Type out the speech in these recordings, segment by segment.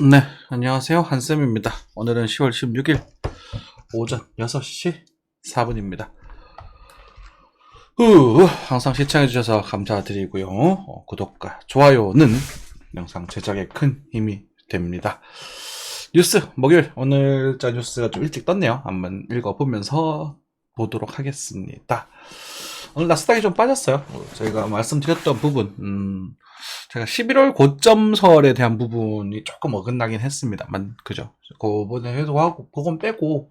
네, 안녕하세요. 한쌤입니다. 오늘은 10월 16일 오전 6시 4분입니다. 후, 항상 시청해주셔서 감사드리고요. 어, 구독과 좋아요는 영상 제작에 큰 힘이 됩니다. 뉴스, 목요일, 오늘자 뉴스가 좀 일찍 떴네요. 한번 읽어보면서 보도록 하겠습니다. 오늘 나스닥이 좀 빠졌어요. 어, 저희가 말씀드렸던 부분, 음, 제가 11월 고점설에 대한 부분이 조금 어긋나긴 했습니다만, 그죠? 그번에 회수하고, 그건 빼고,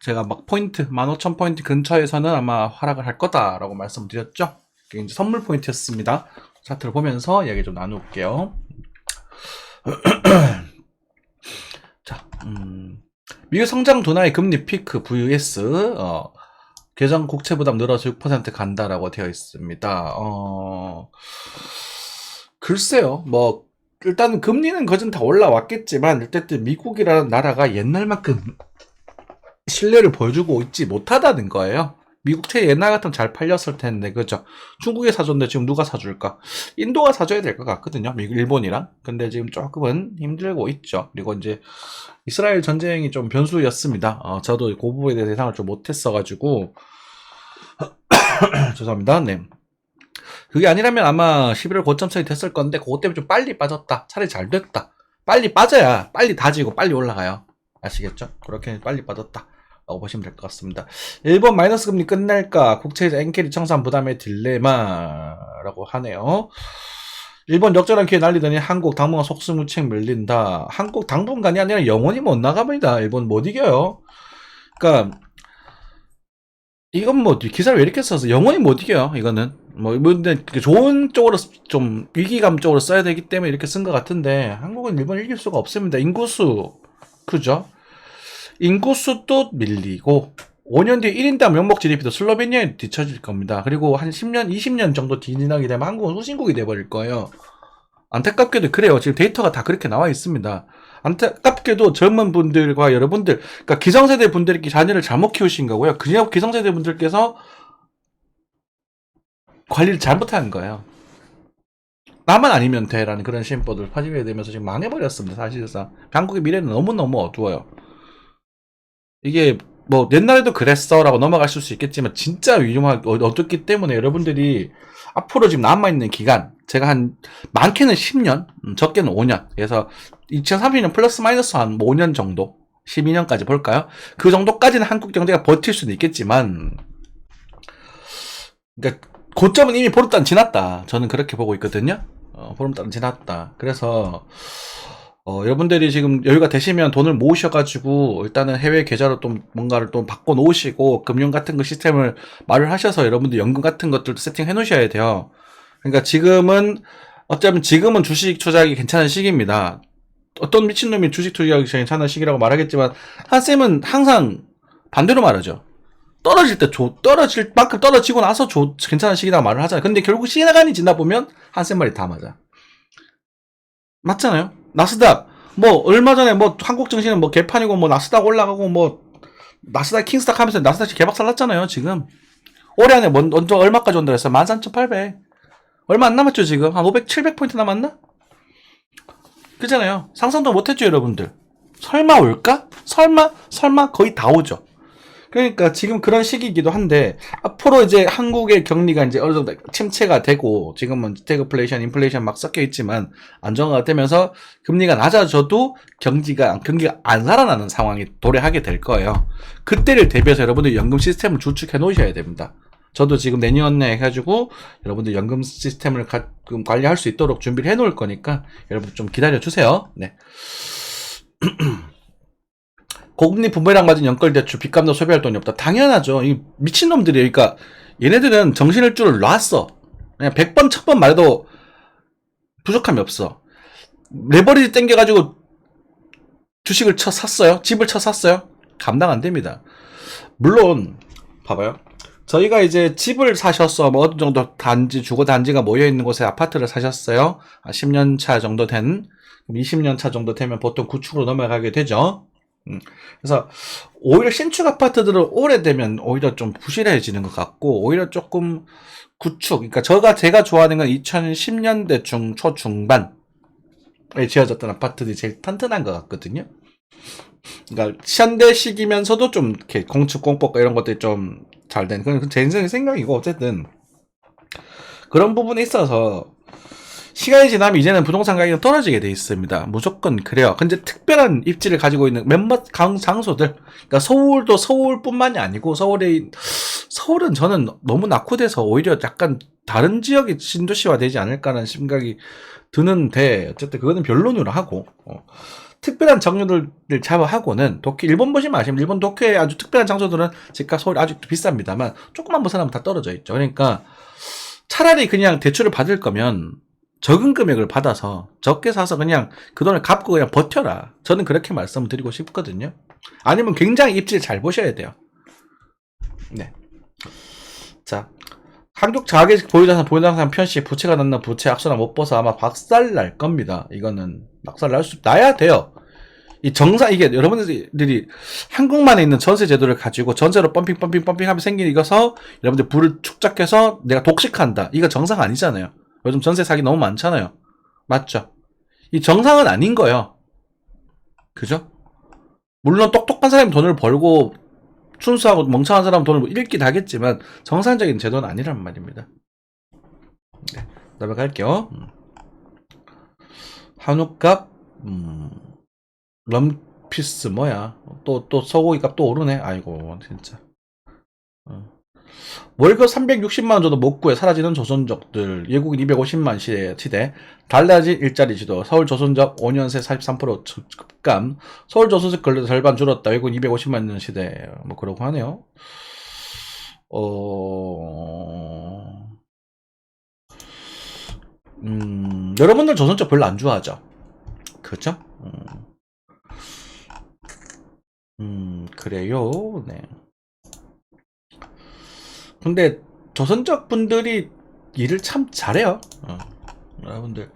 제가 막 포인트, 15,000포인트 근처에서는 아마 하락을 할 거다라고 말씀드렸죠? 그게 이제 선물 포인트였습니다. 차트를 보면서 이야기 좀 나눌게요. 자, 음, 미국 성장 둔화의 금리 피크 VS, 어, 계정 국채 부담 늘어서 6% 간다라고 되어 있습니다. 어, 글쎄요, 뭐, 일단 금리는 거진 다 올라왔겠지만, 어쨌든 미국이라는 나라가 옛날만큼 신뢰를 보여주고 있지 못하다는 거예요. 미국 채 옛날 같으면 잘 팔렸을 텐데, 그죠? 중국에 사줬는데 지금 누가 사줄까? 인도가 사줘야 될 것 같거든요. 미국, 일본이랑. 근데 지금 조금은 힘들고 있죠. 그리고 이제 이스라엘 전쟁이 좀 변수였습니다. 어, 저도 그 부분에 대해서 예상을 좀 못했어가지고, 죄송합니다. 네. 그게 아니라면 아마 11월 고점선이 됐을 건데 그것 때문에 좀 빨리 빠졌다. 차라리 잘 됐다. 빨리 빠져야 빨리 다지고 빨리 올라가요. 아시겠죠? 그렇게 빨리 빠졌다. 라고 보시면 될 것 같습니다. 일본 마이너스 금리 끝날까? 국채에서 엔캐리 청산 부담의 딜레마라고 하네요. 일본 역전한 기회 날리더니 한국 당분간 속수무책 밀린다. 한국 당분간이 아니라 영원히 못 나갑니다. 일본 못 이겨요. 그러니까 이건 뭐 기사를 왜 이렇게 써서 영원히 못 이겨요. 이거는 뭐 근데 좋은 쪽으로 좀 위기감 쪽으로 써야 되기 때문에 이렇게 쓴 것 같은데 한국은 일본 이길 수가 없습니다. 인구수 그죠? 인구수도 밀리고 5년 뒤에 1인당 명목 GDP도 슬로베니아에 뒤처질 겁니다. 그리고 한 10년, 20년 정도 지나게 되면 한국은 후진국이 돼버릴 거예요. 안타깝게도 그래요. 지금 데이터가 다 그렇게 나와 있습니다. 안타깝게도 젊은 분들과 여러분들, 그러니까 기성세대 분들이 자녀를 잘못 키우신 거고요. 그냥 기성세대 분들께서 관리를 잘못한 거예요. 나만 아니면 돼라는 그런 시행법을 파지게 되면서 지금 망해버렸습니다. 사실상 한국의 미래는 너무너무 어두워요. 이게 뭐 옛날에도 그랬어라고 넘어가실 수 있겠지만 진짜 위험하게 어, 어둡기 때문에 여러분들이 앞으로 지금 남아있는 기간 제가 한 많게는 10년 음, 적게는 5년 그래서 2030년 플러스 마이너스 한 5년 정도 12년까지 볼까요? 그 정도까지는 한국 경제가 버틸 수도 있겠지만 그러니까 고점은 이미 보름단 지났다 저는 그렇게 보고 있거든요 어, 보름단 지났다 그래서 어, 여러분들이 지금 여유가 되시면 돈을 모으셔가지고 일단은 해외 계좌로 또 뭔가를 또 바꿔 놓으시고 금융 같은 거 시스템을 말을 하셔서 여러분들 연금 같은 것들도 세팅해 놓으셔야 돼요. 그러니까 지금은 어쩌면 지금은 주식 투자하기 괜찮은 시기입니다. 어떤 미친놈이 주식 투자하기 괜찮은 시기라고 말하겠지만 한쌤은 항상 반대로 말하죠. 떨어질 때 조, 떨어질 만큼 떨어지고 나서 조, 괜찮은 시기라고 말을 하잖아요. 근데 결국 시간이 지나 보면 한쌤 말이 다 맞아. 맞잖아요. 나스닥 뭐 얼마 전에 뭐 한국 증시는 뭐 개판이고 뭐 나스닥 올라가고 뭐 나스닥 킹스닥 하면서 나스닥 개박살 났잖아요 지금 올해 안에 먼저 얼마까지 온다 했어요 13,800 얼마 안 남았죠 지금 한 500, 700포인트 남았나? 그잖아요 상상도 못했죠 여러분들 설마 올까? 설마? 설마 거의 다 오죠 그러니까 지금 그런 시기이기도 한데 앞으로 이제 한국의 격리가 이제 어느 정도 침체가 되고 지금은 스태그플레이션, 인플레이션 막 섞여 있지만 안정화가 되면서 금리가 낮아져도 경기가 경기가 안 살아나는 상황이 도래하게 될 거예요. 그때를 대비해서 여러분들 연금 시스템을 구축해 놓으셔야 됩니다. 저도 지금 내년에 해가지고 여러분들 연금 시스템을 가, 관리할 수 있도록 준비를 해 놓을 거니까 여러분 좀 기다려 주세요. 네. 고금리 부메랑 맞은 연끌 대출 빚 갚는 소비할 돈이 없다. 당연하죠. 이 미친 놈들이 그러니까 얘네들은 정신을 줄 놨어. 그냥 100번, 1000번 말해도 부족함이 없어. 레버리지 땡겨가지고 주식을 쳐 샀어요. 집을 쳐 샀어요. 감당 안 됩니다. 물론, 봐봐요. 저희가 이제 집을 사셨어. 뭐 어느 정도 단지, 주거 단지가 모여있는 곳에 아파트를 사셨어요. 10년 차 정도 된, 20년 차 정도 되면 보통 구축으로 넘어가게 되죠. 음. 그래서 오히려 신축 아파트들은 오래되면 오히려 좀 부실해지는 것 같고 오히려 조금 구축 그러니까 저가 제가 좋아하는 건 2010년대 중 초 중반 지어졌던 아파트들이 제일 튼튼한 것 같거든요. 그러니까 현대식이면서도 좀 이렇게 공축 공법 이런 것들이 좀 잘 된 그건 제 인생의 생각이고 어쨌든 그런 부분에 있어서 시간이 지나면 이제는 부동산 가격이 떨어지게 돼 있습니다. 무조건 그래요. 근데 특별한 입지를 가지고 있는 몇몇 강 장소들, 그러니까 서울도 서울뿐만이 아니고 서울에 서울은 저는 너무 낙후돼서 오히려 약간 다른 지역이 신도시화 되지 않을까라는 생각이 드는데 어쨌든 그거는 변론으로 하고 어. 특별한 장소들을 잡아하고는 도쿄 일본 보시면 아시면 일본 도쿄의 아주 특별한 장소들은 집값 서울이 아주 비쌉니다만 조금만 벗어나면 다 떨어져 있죠. 그러니까 차라리 그냥 대출을 받을 거면 적은 금액을 받아서 적게 사서 그냥 그 돈을 갚고 그냥 버텨라. 저는 그렇게 말씀을 드리고 싶거든요. 아니면 굉장히 입지를 잘 보셔야 돼요. 네. 자, 한국 자기 보유자산 보유자산 편시 부채가 났나 부채 악수나 못 벗어 아마 박살 날 겁니다. 이거는 박살 날 수 나야 돼요. 이 정상 이게 여러분들이 한국만에 있는 전세 제도를 가지고 전세로 펌핑 펌핑 펌핑 하면 생긴 이거서 여러분들 불을 축적해서 내가 독식한다. 이거 정상 아니잖아요. 요즘 전세 사기 너무 많잖아요. 맞죠? 이 정상은 아닌 거예요. 그죠? 물론 똑똑한 사람이 돈을 벌고 순수하고 멍청한 사람은 돈을 잃긴 하겠지만 정상적인 제도는 아니란 말입니다. 네, 넘어갈게요. 음. 한우값 음, 럼피스 뭐야? 또 또 소고기 값 또 오르네. 아이고 진짜. 어. 월급 360만 원 정도 못 구해 사라지는 조선족들 예국인 250만 시대, 시대 달라진 일자리 지도 서울 조선족 5년 새 43% 급감 서울 조선족 근로 절반 줄었다 외국인 250만 년 시대 뭐 그러고 하네요 어... 음, 여러분들 조선족 별로 안 좋아하죠 그죠? 음, 음 그래요 네 근데 조선족 분들이 일을 참 잘해요. 어. 여러분들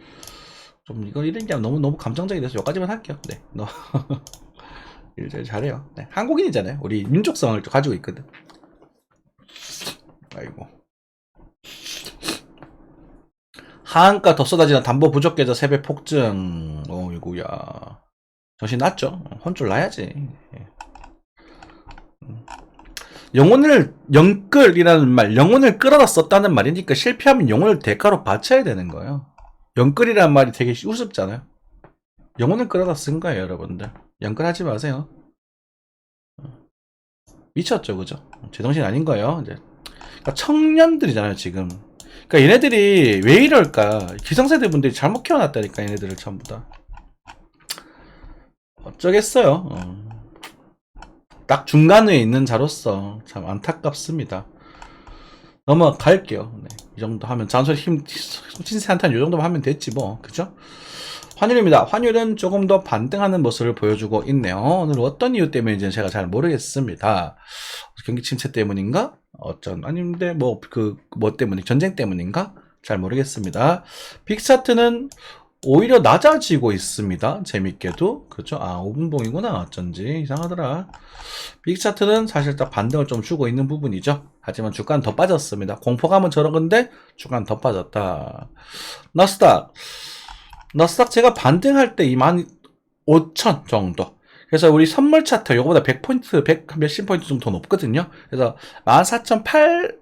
좀 이거 이런 게 너무 너무 감정적이 돼서 여기까지만 할게요. 네, 너 일잘 잘해요. 네, 한국인이잖아요. 우리 민족성을 가지고 있거든. 아이고. 하한가 더 쏟아지는 담보 부족 계좌 세배 폭증. 어이구야. 정신 났죠? 혼쭐 나야지. 예. 음. 영혼을 영끌이라는 말, 영혼을 끌어다 썼다는 말이니까 실패하면 영혼을 대가로 바쳐야 되는 거예요. 영끌이라는 말이 되게 우습잖아요. 영혼을 끌어다 쓴 거예요, 여러분들. 영끌하지 마세요. 미쳤죠, 그죠? 제정신 아닌 거예요. 이제 그러니까 청년들이잖아요, 지금. 그러니까 얘네들이 왜 이럴까? 기성세대 분들이 잘못 키워놨다니까, 얘네들을 전부 다. 어쩌겠어요. 어. 딱 중간에 있는 자로서 참 안타깝습니다. 넘어갈게요. 네, 이 정도 하면 잔소리 힘 신세 한탄 이 정도만 하면 됐지 뭐 그죠? 환율입니다. 환율은 조금 더 반등하는 모습을 보여주고 있네요. 오늘 어떤 이유 때문인지는 제가 잘 모르겠습니다. 경기 침체 때문인가? 어쩐 아닌데 뭐그 뭐 때문에 전쟁 때문인가? 잘 모르겠습니다. 빅차트는 오히려 낮아지고 있습니다. 재밌게도. 그렇죠? 아, 5분봉이구나. 어쩐지. 이상하더라. 빅차트는 사실 딱 반등을 좀 주고 있는 부분이죠. 하지만 주가는 더 빠졌습니다. 공포감은 저런 건데, 주가는 더 빠졌다. 나스닥. 나스닥 제가 반등할 때25,000 정도. 그래서 우리 선물 차트, 요거보다 100포인트, 100 몇십 포인트 정도 더 높거든요. 그래서 14,800,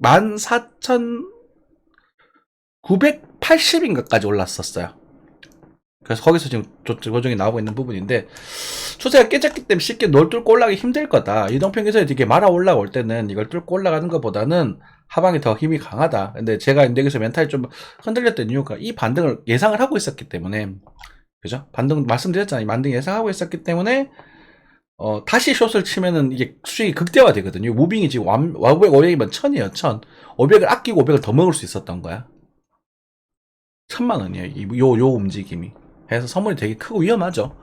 14,000, 980인가까지 올랐었어요. 그래서 거기서 지금 조정이 나오고 있는 부분인데 추세가 깨졌기 때문에 쉽게 널 뚫고 올라가기 힘들 거다. 이동평균선이 되게 말아 올라올 때는 이걸 뚫고 올라가는 것보다는 하방이 더 힘이 강하다. 근데 제가 여기서 멘탈이 좀 흔들렸던 이유가 이 반등을 예상을 하고 있었기 때문에 그죠? 반등 말씀드렸잖아요. 반등 예상하고 있었기 때문에 어, 다시 숏을 치면은 이게 수익이 극대화 되거든요. 무빙이 지금 500, 500이면 1000이에요. 1000. 500을 아끼고 500을 더 먹을 수 있었던 거야. 천만 원이에요. 이, 요, 요 움직임이. 해서 선물이 되게 크고 위험하죠.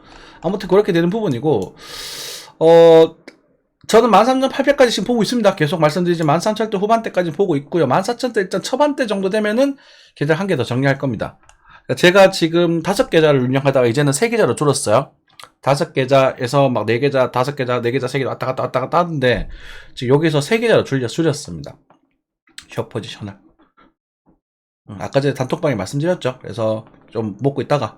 아무튼 그렇게 되는 부분이고, 어, 저는 13,800까지 지금 보고 있습니다. 계속 말씀드리지만 13,000대 후반대까지 보고 있고요. 14,000대 일단 초반대 정도 되면은 계좌 한 개 더 정리할 겁니다. 그러니까 제가 지금 다섯 계좌를 운영하다가 이제는 세 계좌로 줄었어요. 다섯 계좌에서 막 네 계좌, 다섯 계좌, 네 계좌, 세 계좌 왔다 갔다 왔다 갔다 하는데 지금 여기서 세 계좌로 줄여 줄였습니다. 셔 포지션을. 음, 아까 전에 단톡방에 말씀드렸죠. 그래서 좀 먹고 있다가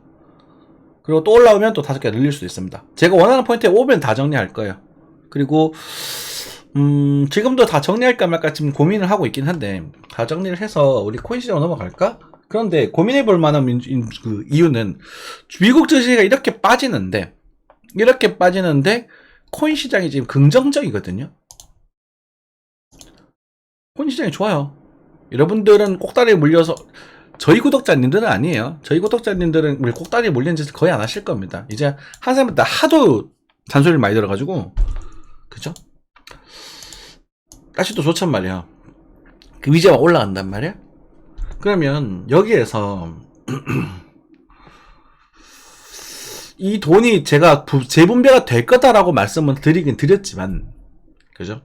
그리고 또 올라오면 또 다섯 개 늘릴 수도 있습니다. 제가 원하는 포인트에 오면 다 정리할 거예요. 그리고 음, 지금도 다 정리할까 말까 지금 고민을 하고 있긴 한데 다 정리를 해서 우리 코인 시장으로 넘어갈까? 그런데 고민해 볼 만한 그 이유는 미국 증시가 이렇게 빠지는데 이렇게 빠지는데 코인 시장이 지금 긍정적이거든요. 코인 시장이 좋아요. 여러분들은 꼭다리에 물려서 저희 구독자님들은 아니에요. 저희 구독자님들은 우리 꼭다리에 물린 짓을 거의 안 하실 겁니다. 이제 한 사람한테 하도 잔소리를 많이 들어가지고 그죠? 날씨도 좋단 말이야. 그 위제가 올라간단 말이야. 그러면 여기에서 이 돈이 제가 부- 재분배가 될 거다라고 말씀을 드리긴 드렸지만 그죠?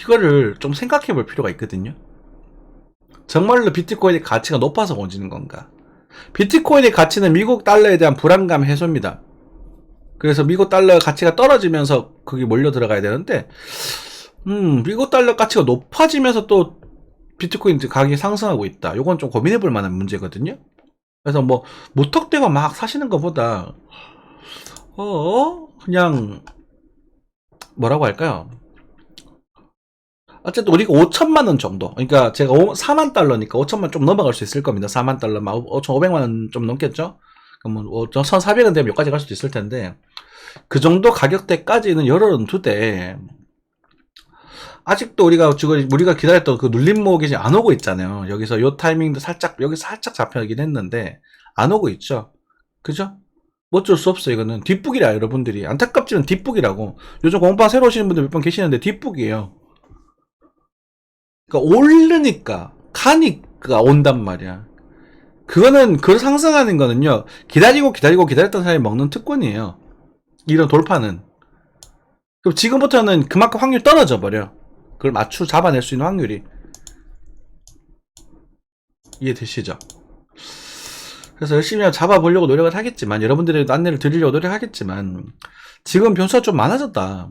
이거를 좀 생각해 볼 필요가 있거든요. 정말로 비트코인의 가치가 높아서 오지는 건가? 비트코인의 가치는 미국 달러에 대한 불안감 해소입니다. 그래서 미국 달러 가치가 떨어지면서 거기 몰려 들어가야 되는데, 음, 미국 달러 가치가 높아지면서 또 비트코인 가격이 상승하고 있다. 요건 좀 고민해 볼 만한 문제거든요. 그래서 뭐, 무턱대고 막 사시는 것보다, 어, 그냥, 뭐라고 할까요? 어쨌든 우리가 5천만 원 정도. 그러니까 제가 4만 달러니까 5천만 좀 넘어갈 수 있을 겁니다. 4만 달러, 5,500만 원 좀 넘겠죠? 그러면 1,400원 되면 여기까지 갈 수도 있을 텐데 그 정도 가격대까지는 열어두되 아직도 우리가 지금 우리가 기다렸던 그 눌림목이 안 오고 있잖아요. 여기서 요 타이밍도 살짝 여기 살짝 잡혀긴 했는데 안 오고 있죠. 그죠? 뭐 어쩔 수 없어 이거는 뒷북이라 여러분들이 안타깝지만 뒷북이라고 요즘 공방 새로 오시는 분들 몇번 계시는데 뒷북이에요. 그러니까 오르니까 가니까 온단 말이야. 그거는 그 상승하는 거는요. 기다리고 기다리고 기다렸던 사람이 먹는 특권이에요. 이런 돌파는. 그럼 지금부터는 그만큼 확률이 떨어져 버려. 그걸 맞추 잡아낼 수 있는 확률이. 이해되시죠? 그래서 열심히 잡아보려고 노력을 하겠지만 여러분들의 안내를 드리려고 노력하겠지만 지금 변수가 좀 많아졌다.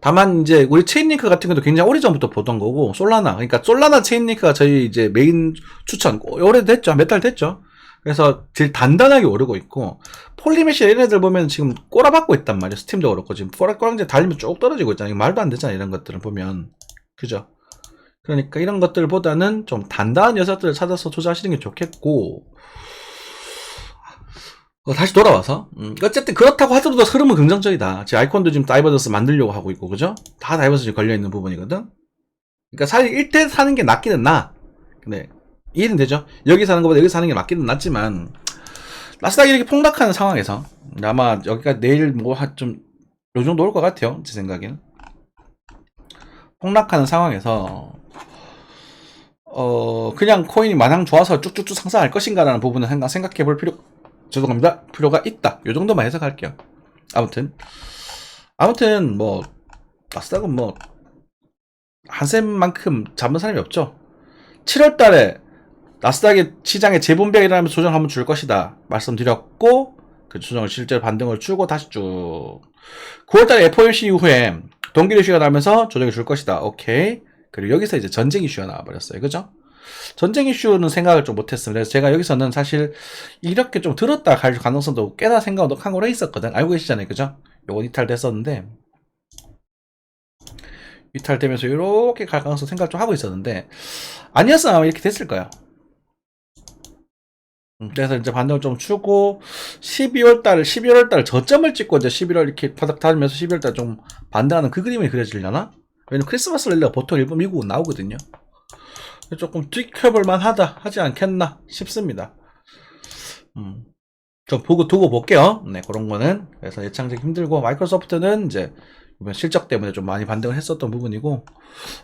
다만 이제 우리 체인링크 같은 것도 굉장히 오래전부터 보던 거고 솔라나. 그러니까 솔라나 체인링크가 저희 이제 메인 추천 오래 됐죠? 몇 달 됐죠? 그래서 제일 단단하게 오르고 있고 폴리메시 얘네들 보면 지금 꼬라박고 있단 말이에요. 스팀도 그렇고. 지금 꼬랑꼬랑제 달리면 쭉 떨어지고 있잖아요. 말도 안 되잖아 이런 것들을 보면. 그죠? 그러니까 이런 것들보다는 좀 단단한 녀석들을 찾아서 투자하시는 게 좋겠고 어, 다시 돌아와서 음, 어쨌든 그렇다고 하더라도 흐름은 긍정적이다. 제 아이콘도 지금 다이버전스 만들려고 하고 있고 그죠? 다 다이버전스 걸려 있는 부분이거든. 그러니까 사실 1대 사는 게 낫기는 나. 근데 이해는 되죠? 여기 사는 것보다 여기 사는 게 낫기는 낫지만 나스닥이 이렇게 폭락하는 상황에서 아마 여기가 내일 뭐좀요 정도 올 것 같아요. 제 생각에는 폭락하는 상황에서 어 그냥 코인이 마냥 좋아서 쭉쭉쭉 상승할 것인가라는 부분을 생각, 생각해 볼 필요 죄송합니다. 필요가 있다. 요 정도만 해석할게요. 아무튼 아무튼 뭐 나스닥은 뭐 한샘만큼 잡은 사람이 없죠. 7월 달에 나스닥의 시장에 재분배가 일어나면서 조정 한번 줄 것이다. 말씀드렸고 그 조정을 실제로 반등을 주고 다시 쭉 9월 달에 FOMC 이후에 동기 이슈가 나면서 조정을 줄 것이다. 오케이. 그리고 여기서 이제 전쟁 이슈가 나와버렸어요. 그죠? 전쟁 이슈는 생각을 좀 못했습니다. 그래서 제가 여기서는 사실 이렇게 좀 들었다 갈 가능성도 꽤나 생각을 한 거로 있었거든. 알고 계시잖아요. 그죠? 요건 이탈됐었는데, 이탈되면서 이렇게 갈 가능성 생각을 좀 하고 있었는데, 아니었으면 아마 이렇게 됐을 거야. 음, 그래서 이제 반등을 좀 추고, 12월 달, 11월 달 저점을 찍고 이제 11월 이렇게 바닥 닿으면서 12월 달 좀 반등하는 그 그림이 그려지려나? 왜냐면 크리스마스 랠리가 보통 일본, 미국은 나오거든요. 조금 지켜볼 만 하다 하지 않겠나 싶습니다. 음, 좀 보고 두고 볼게요. 네, 그런 거는 그래서 예상적 힘들고 마이크로소프트는 이제 이번 실적 때문에 좀 많이 반등을 했었던 부분이고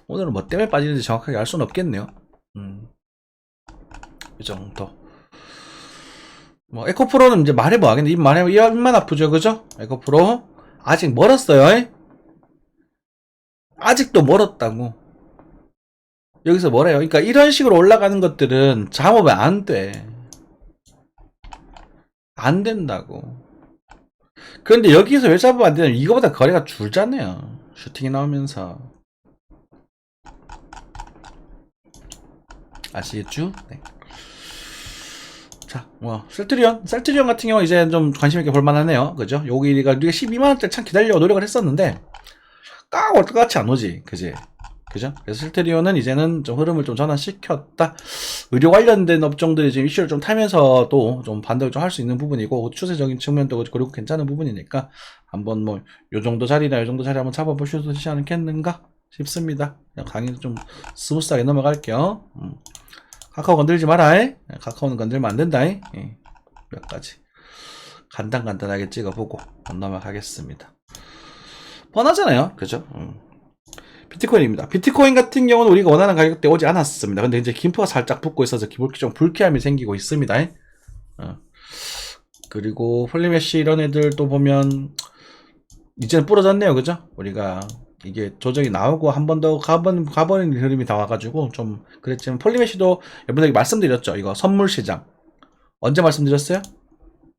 오늘은 뭐 때문에 빠지는지 정확하게 알 수는 없겠네요. 음, 이 정도. 뭐 에코프로는 이제 말해봐. 뭐 근데 입 말해봐. 입만 아프죠, 그죠? 에코프로 아직 멀었어요. 아직도 멀었다고. 여기서 뭐래요? 그러니까 이런 식으로 올라가는 것들은 잠업은 안 돼. 안 된다고. 그런데 여기서 왜 잡으면 안 되냐면 이거보다 거리가 줄잖아요. 슈팅이 나오면서. 아시겠죠? 네. 자, 뭐, 셀트리온, 셀트리온 같은 경우 이제 좀 관심 있게 볼만하네요. 그죠? 여기가 우리가 12만 원대 참 기다리려고 노력을 했었는데, 까, 올것 같이 안 오지. 그지? 그죠? 그래서 셀트리온은 이제는 좀 흐름을 좀 전환시켰다. 의료 관련된 업종들이 지금 이슈를 좀 타면서도 좀 반등을 좀 할 수 있는 부분이고, 추세적인 측면도 그리고 괜찮은 부분이니까, 한번 뭐, 요 정도 자리나 요 정도 자리 한번 잡아보셔도 되지 않겠는가 싶습니다. 그냥 강의 좀 스무스하게 넘어갈게요. 음. 카카오 건들지 마라. 이. 카카오는 건들면 안 된다. 이. 예. 몇 가지. 간단간단하게 찍어보고 넘어가겠습니다. 뻔하잖아요. 그죠? 음. 비트코인입니다. 비트코인 같은 경우는 우리가 원하는 가격대 오지 않았습니다. 근데 이제 김포가 살짝 붙고 있어서 기본기 좀 불쾌함이 생기고 있습니다. 이. 어. 그리고 폴리메시 이런 애들도 보면 이제는 부러졌네요. 그죠? 우리가 이게 조정이 나오고 한 번 더 가본 가버린 흐름이 다 와가지고 좀 그랬지만 폴리메시도 여러분에게 말씀드렸죠. 이거 선물 시장 언제 말씀드렸어요?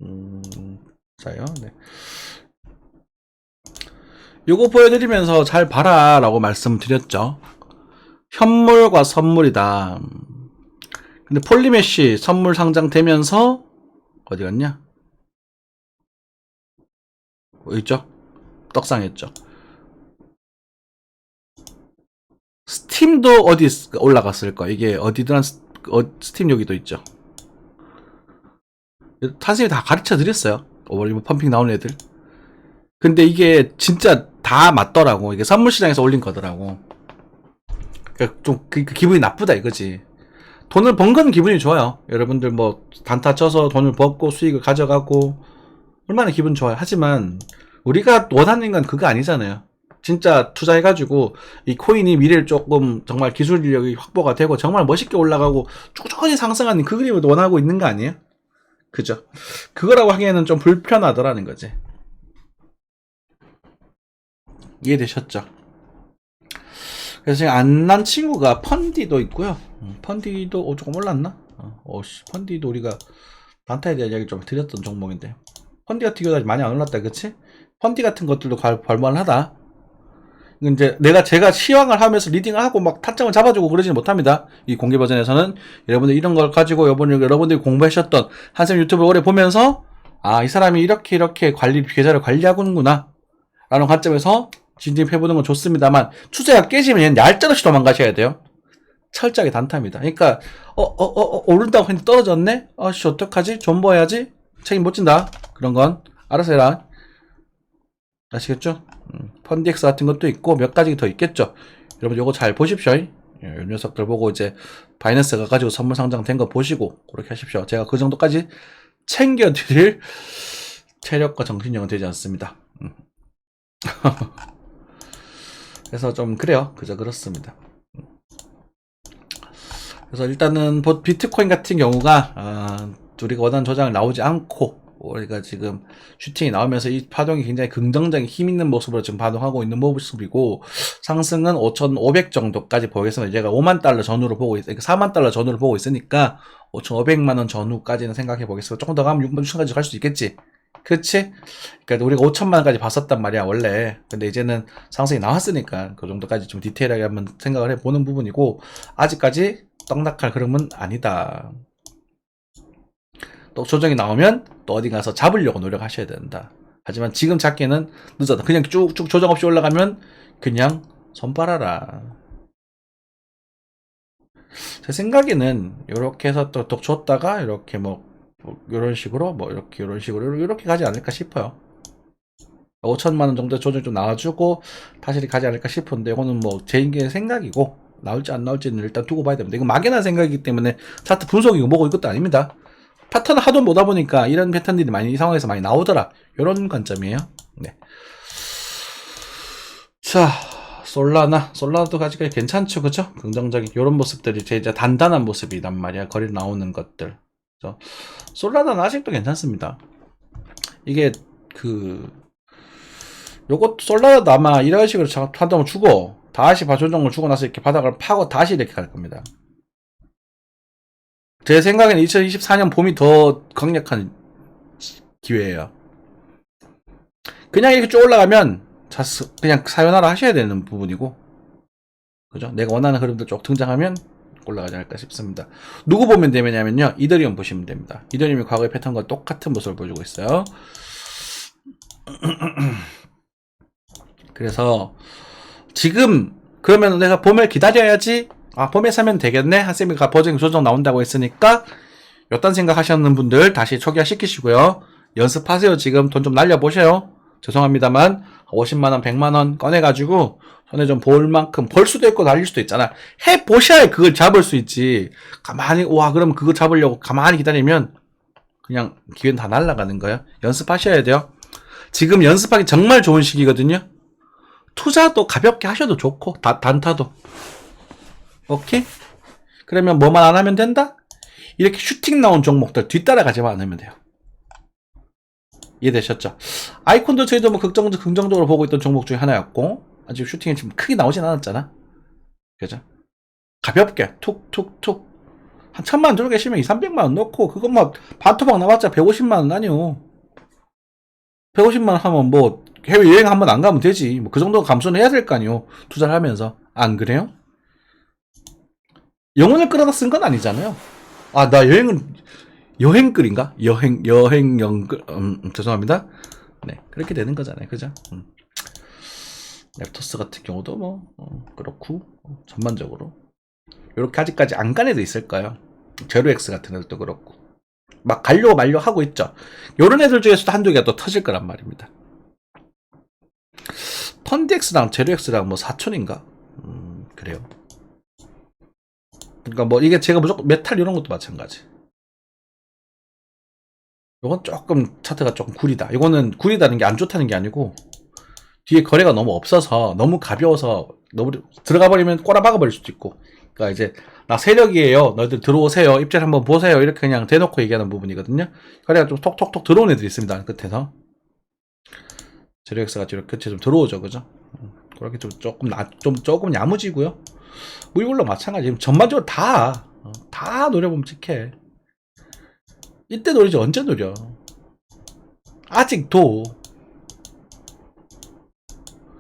음, 자요. 네. 요거 보여드리면서 잘 봐라 라고 말씀드렸죠. 현물과 선물이다. 근데 폴리메시 선물 상장되면서 어디 갔냐? 어, 있죠? 떡상했죠. 스팀도 어디 있- 올라갔을 거 이게 어디든 스, 어, 스팀 여기도 있죠. 선생님이 다 가르쳐 드렸어요. 오버리브 펌핑 나온 애들. 근데 이게 진짜 다 맞더라고. 이게 선물 시장에서 올린 거더라고. 그러니까 좀 그, 그 기분이 나쁘다 이거지. 돈을 번 건 기분이 좋아요. 여러분들 뭐 단타 쳐서 돈을 벌고 수익을 가져가고 얼마나 기분 좋아요. 하지만 우리가 원하는 건 그거 아니잖아요. 진짜 투자해가지고 이 코인이 미래를 조금 정말 기술력이 확보가 되고 정말 멋있게 올라가고 꾸준히 상승하는 그 그림을 원하고 있는 거 아니에요? 그죠? 그거라고 하기에는 좀 불편하더라는 거지. 이해되셨죠? 그래서 지금 안 난 친구가 펀디도 있고요. 음, 펀디도 어, 조금 올랐나? 어, 어씨, 펀디도 우리가 단타에 대한 이야기 좀 드렸던 종목인데 펀디 같은 경우는 많이 안 올랐다, 그치? 펀디 같은 것들도 갈- 볼만하다. 이제 내가 제가 시황을 하면서 리딩을 하고 막 타점을 잡아주고 그러지는 못합니다. 이 공개 버전에서는 여러분들 이런 걸 가지고 여러분 여러분들이 공부하셨던 한샘 유튜브를 오래 보면서 아 이 사람이 이렇게 이렇게 관리 계좌를 관리하고는구나 라는 관점에서 진입해보는 건 좋습니다만 추세가 깨지면 얘는 얄짤없이 도망가셔야 돼요. 철저하게 단타입니다. 그러니까 어어어 어, 어, 오른다고 했는데 떨어졌네. 아씨 어떡하지? 존버해야지. 책임 못 진다. 그런 건 알아서 해라. 아시겠죠? 음, 펀디엑스 같은 것도 있고 몇 가지 더 있겠죠. 여러분 요거 잘 보십시오. 예, 요 녀석들 보고 이제 바이낸스 가 가지고 선물 상장 된 거 보시고 그렇게 하십시오. 제가 그 정도까지 챙겨드릴 체력과 정신력은 되지 않습니다. 음. 그래서 좀 그래요. 그저 그렇습니다. 음. 그래서 일단은 보- 비트코인 같은 경우가 아, 우리가 원하는 조장을 나오지 않고 우리가 지금 슈팅이 나오면서 이 파동이 굉장히 긍정적인 힘 있는 모습으로 지금 파동하고 있는 모습이고 상승은 5,500 정도까지 보겠습니다. 제가 5만 달러 전후로 보고 있, 4만 달러 전후로 보고 있으니까 5,500만 원 전후까지는 생각해 보겠습니다. 조금 더 가면 6만 6천까지 갈 수 있겠지. 그치? 그러니까 우리가 5천만 원까지 봤었단 말이야 원래. 근데 이제는 상승이 나왔으니까 그 정도까지 좀 디테일하게 한번 생각을 해보는 부분이고 아직까지 떡락할 흐름은 아니다. 또 조정이 나오면 또 어디 가서 잡으려고 노력하셔야 된다. 하지만 지금 잡기에는 늦었다. 그냥 쭉쭉 조정 없이 올라가면 그냥 손 빨아라. 제 생각에는 이렇게 해서 또독 줬다가 이렇게 뭐 이런 식으로 뭐 이렇게 이런 식으로 이렇게 가지 않을까 싶어요. 5천만 원 정도 조정 좀 나와주고 다시 가지 않을까 싶은데 이거는 뭐 제 인간의 생각이고 나올지 안 나올지는 일단 두고 봐야 됩니다. 이거 막연한 생각이기 때문에 차트 분석이고 뭐고 이것도 아닙니다. 패턴을 하도 보다 보니까 이런 패턴들이 많이 이 상황에서 많이 나오더라. 이런 관점이에요. 네. 자, 솔라나, 솔라나도 아직까지 괜찮죠, 그죠? 긍정적인 이런 모습들이 제일 단단한 모습이란 말이야. 거리 나오는 것들. 솔라나는 아직도 괜찮습니다. 이게 그 요것 솔라나도 아마 이런 식으로 자- 파동을 주고 다시 바조정을 주고 나서 이렇게 바닥을 파고 다시 이렇게 갈 겁니다. 제 생각에는 2024년 봄이 더 강력한 기회예요. 그냥 이렇게 쭉 올라가면 그냥 사연하라 하셔야 되는 부분이고, 그죠? 내가 원하는 흐름들 쭉 등장하면 올라가지 않을까 싶습니다. 누구 보면 되냐면요. 이더리움 보시면 됩니다. 이더리움이 과거의 패턴과 똑같은 모습을 보여주고 있어요. 그래서 지금 그러면 내가 봄을 기다려야지 아 봄에 사면 되겠네 한쌤이가 버전 조정 나온다고 했으니까 요딴 생각 하셨는 분들 다시 초기화 시키시고요 연습하세요 지금 돈 좀 날려보세요 죄송합니다만 50만원 100만원 꺼내가지고 손에 좀 볼 만큼 벌 수도 있고 날릴 수도 있잖아. 해 보셔야 그걸 잡을 수 있지. 가만히 와 그럼 그거 잡으려고 가만히 기다리면 그냥 기회는 다 날아가는 거예요 연습하셔야 돼요. 지금 연습하기 정말 좋은 시기거든요. 투자도 가볍게 하셔도 좋고 다- 단타도. 오케이? 그러면 뭐만 안 하면 된다? 이렇게 슈팅 나온 종목들 뒤따라가지만 않으면 돼요 이해되셨죠? 아이콘도 저희도 뭐 걱정, 긍정적으로 보고 있던 종목 중에 하나였고 아직 슈팅이 지금 크게 나오진 않았잖아 그죠? 가볍게 툭툭툭 한 천만 원 들고 계시면 2, 300만 원 넣고 그것만 반토막 나왔자 150만 원 아니요 150만 원 하면 뭐 해외 여행 한 번 안 가면 되지. 뭐 그 정도 감소는 해야 될 거 아니요. 투자를 하면서. 안 그래요? 영혼을 끌어다 쓴 건 아니잖아요. 아, 나 여행은 여행글인가? 여행 여행 연글 음, 음, 죄송합니다. 네. 그렇게 되는 거잖아요. 그죠? 음. 랩토스 같은 경우도 뭐 어, 그렇고 어, 전반적으로 이렇게 아직까지 안 간 애도 있을까요? 제로엑스 같은 애들도 그렇고 막 가려고 말려 하고 있죠. 요런 애들 중에서도 한두 개가 또 터질 거란 말입니다. 펀디엑스랑 제로엑스랑 뭐 4촌인가? 음, 그래요. 그러니까 뭐 이게 제가 무조건 메탈 이런 것도 마찬가지. 요건 조금 차트가 조금 구리다. 이거는 구리다는 게 안 좋다는 게 아니고 뒤에 거래가 너무 없어서 너무 가벼워서 너무 들어가 버리면 꼬라박아 버릴 수도 있고. 그러니까 이제 나 세력이에요. 너희들 들어오세요. 입질 한번 보세요. 이렇게 그냥 대놓고 얘기하는 부분이거든요. 거래가 좀 톡톡톡 들어오는 애들이 있습니다. 끝에서. 제로엑스가 이렇게 끝에 좀 들어오죠, 그죠? 음, 그렇게 좀 조금 나, 좀 조금 야무지고요. 물걸로 마찬가지. 전반적으로 다, 어, 다 노려보면 찍해. 이때 노리지 언제 노려? 아직도.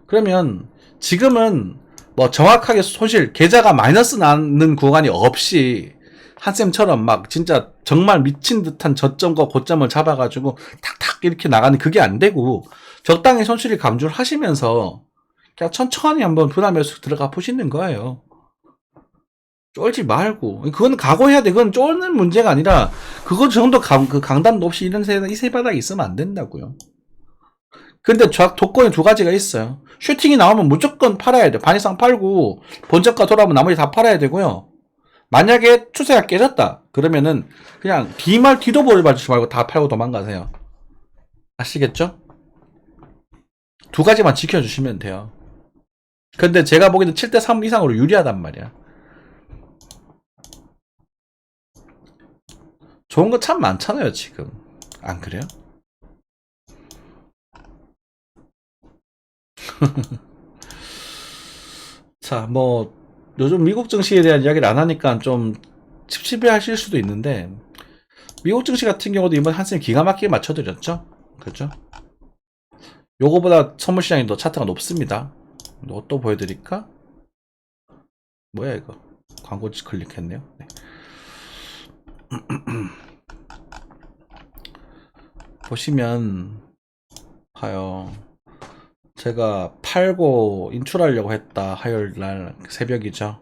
그러면 지금은 뭐 정확하게 소실 계좌가 마이너스 나는 구간이 없이 한쌤처럼 막 진짜 정말 미친 듯한 저점과 고점을 잡아가지고 탁탁 이렇게 나가는 그게 안 되고 적당히 손실을 감주를 하시면서 그냥 천천히 한번 분할 매수 들어가 보시는 거예요. 쫄지 말고 그건 각오해야 돼. 그건 쫄는 문제가 아니라 그거 정도 강, 그 강단도 없이 이런 세, 이세 바닥에 있으면 안 된다고요. 근데 저 조건이 두 가지가 있어요. 슈팅이 나오면 무조건 팔아야 돼. 반 이상 팔고 본적가 돌아오면 나머지 다 팔아야 되고요. 만약에 추세가 깨졌다. 그러면은 그냥 뒤말 뒤도 보지 말고 다 팔고 도망가세요. 아시겠죠? 두 가지만 지켜주시면 돼요. 근데 제가 보기에는 7대3 이상으로 유리하단 말이야. 좋은 거 참 많잖아요, 지금. 안 그래요? 자, 뭐, 요즘 미국 증시에 대한 이야기를 안 하니까 좀 찝찝해 하실 수도 있는데, 미국 증시 같은 경우도 이번 한쌤 기가 막히게 맞춰드렸죠? 그죠? 요거보다 선물 시장이 더 차트가 높습니다. 또 보여드릴까? 뭐야 이거? 광고 클릭했네요. 네. 보시면 봐요. 제가 팔고 인출하려고 했다 화요일 날 새벽이죠.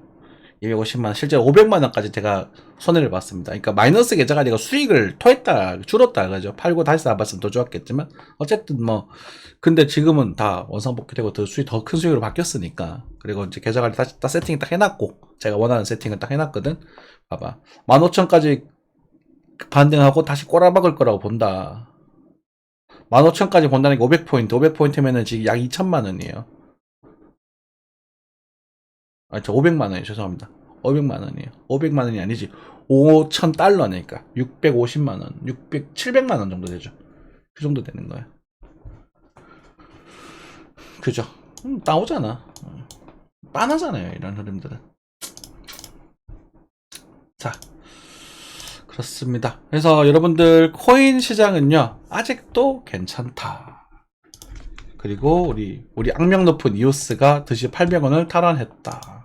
250만 실제 500만 원까지 제가 손해를 봤습니다. 그러니까 마이너스 계좌가 아니고 수익을 토했다 줄었다 그죠. 팔고 다시 나봤으면 더 좋았겠지만 어쨌든 뭐 근데 지금은 다 원상복귀되고 더 수익 더 큰 수익으로 바뀌었으니까 그리고 이제 계좌 관리 다시 딱 세팅 딱 해놨고 제가 원하는 세팅을 딱 해놨거든. 봐봐 15,000까지 반등하고 다시 꼬라박을 거라고 본다. 15,000까지 본다는 게 500포인트, 500포인트면은 지금 약 2천만 원이에요. 아, 저 500만 원이에요. 죄송합니다. 500만 원이에요. 500만 원이 아니지. 5천 달러니까 650만 원, 600, 700만 원 정도 되죠. 그 정도 되는 거예요. 그죠? 음, 나오잖아. 음, 빤하잖아요. 이런 흐름들은. 자, 그렇습니다. 그래서 여러분들 코인 시장은요 아직도 괜찮다. 그리고 우리 우리 악명 높은 이오스가 드시 800원을 탈환했다.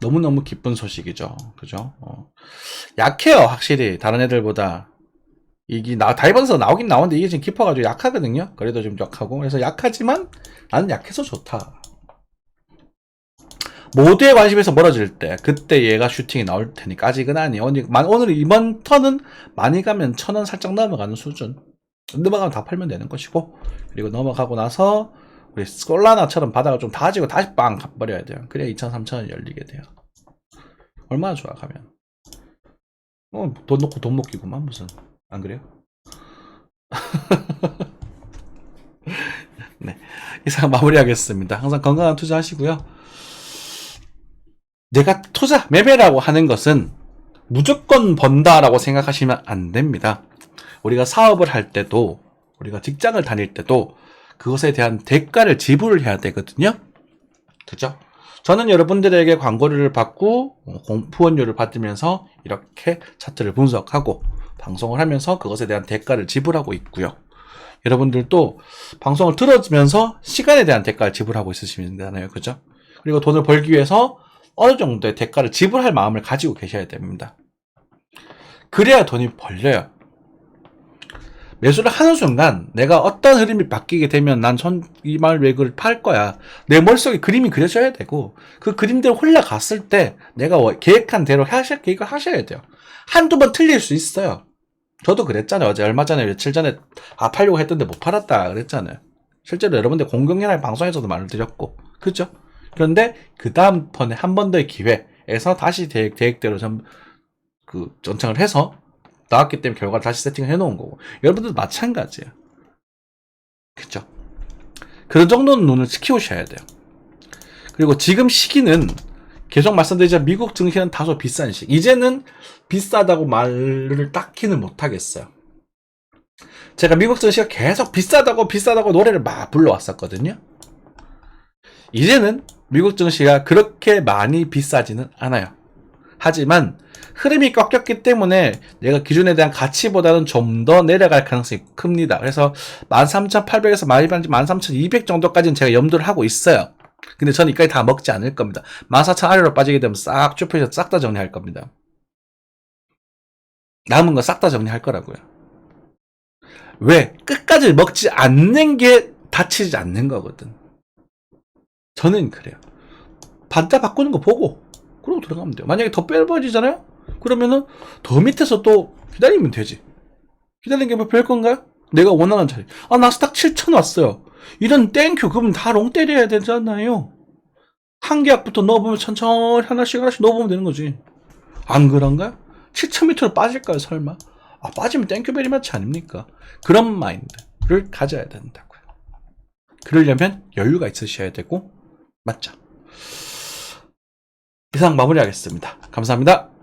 너무너무 기쁜 소식이죠. 그죠? 어. 약해요, 확실히. 다른 애들보다. 이게 나, 다이버에서 나오긴 나오는데 이게 지금 깊어가지고 약하거든요? 그래도 좀 약하고. 그래서 약하지만 나는 약해서 좋다. 모두의 관심에서 멀어질 때, 그때 얘가 슈팅이 나올 테니까 아직은 아니에요. 오늘, 이번 턴은 많이 가면 천 원 살짝 넘어가는 수준. 넘어가면 다 팔면 되는 것이고, 그리고 넘어가고 나서 우리 솔라나처럼 바닥을 좀 다지고 다시 빵 가버려야 돼요. 그래야 2천, 3천 원 열리게 돼요. 얼마나 좋아, 가면. 어, 돈 놓고 돈 먹기구만, 무슨. 안 그래요? 네. 이상 마무리하겠습니다. 항상 건강한 투자 하시고요. 내가 투자, 매매라고 하는 것은 무조건 번다라고 생각하시면 안 됩니다. 우리가 사업을 할 때도, 우리가 직장을 다닐 때도 그것에 대한 대가를 지불을 해야 되거든요. 그죠? 저는 여러분들에게 광고료를 받고 어, 공- 후원료를 받으면서 이렇게 차트를 분석하고 방송을 하면서 그것에 대한 대가를 지불하고 있고요. 여러분들도 방송을 들어주면서 시간에 대한 대가를 지불하고 있으시면 되잖아요. 그죠? 그리고 돈을 벌기 위해서 어느 정도의 대가를 지불할 마음을 가지고 계셔야 됩니다. 그래야 돈이 벌려요. 매수를 하는 순간 내가 어떤 흐름이 바뀌게 되면 난 이말 외국을 팔 거야. 내 머릿속에 그림이 그려져야 되고 그 그림대로 흘러갔을 때 내가 워- 계획한 대로 하실 계획을 하셔야 돼요. 한두 번 틀릴 수 있어요. 저도 그랬잖아요. 어제 얼마 전에 며칠 전에 아 팔려고 했던데 못 팔았다 그랬잖아요. 실제로 여러분들 공경연합 방송에서도 말을 드렸고 그죠? 그런데 그 다음 번에 한 번 더의 기회에서 다시 계획, 계획대로 좀그 전청을 해서 나왔기 때문에 결과를 다시 세팅을 해놓은 거고 여러분들도 마찬가지예요. 그죠? 그런 정도는 눈을 지키우셔야 돼요. 그리고 지금 시기는 계속 말씀드리자 미국 증시는 다소 비싼 시기. 이제는 비싸다고 말을 딱히는 못하겠어요. 제가 미국 증시가 계속 비싸다고 비싸다고 노래를 막 불러왔었거든요. 이제는 미국 증시가 그렇게 많이 비싸지는 않아요. 하지만 흐름이 꺾였기 때문에 내가 기준에 대한 가치보다는 좀 더 내려갈 가능성이 큽니다. 그래서 13,800에서 13,200 정도까지는 제가 염두를 하고 있어요. 근데 저는 이까지 다 먹지 않을 겁니다. 14,000 아래로 빠지게 되면 싹 좁혀서 싹 다 정리할 겁니다. 남은 거 싹 다 정리할 거라고요. 왜? 끝까지 먹지 않는 게 다치지 않는 거거든. 저는 그래요. 반자 바꾸는 거 보고 그러고 들어가면 돼요. 만약에 더 빼버리잖아요? 그러면은 더 밑에서 또 기다리면 되지. 기다리는 게 뭐별 건가요? 내가 원하는 자리. 아, 나스닥 7천 왔어요. 이런 땡큐. 그럼 다 롱 때려야 되잖아요. 한 계약부터 넣어보면 천천히 하나씩 하나씩 넣어보면 되는 거지. 안 그런가요? 7천 밑으로 빠질까요, 설마? 아, 빠지면 땡큐 베리 마치 아닙니까? 그런 마인드를 가져야 된다고요. 그러려면 여유가 있으셔야 되고, 맞죠? 이상 마무리하겠습니다. 감사합니다.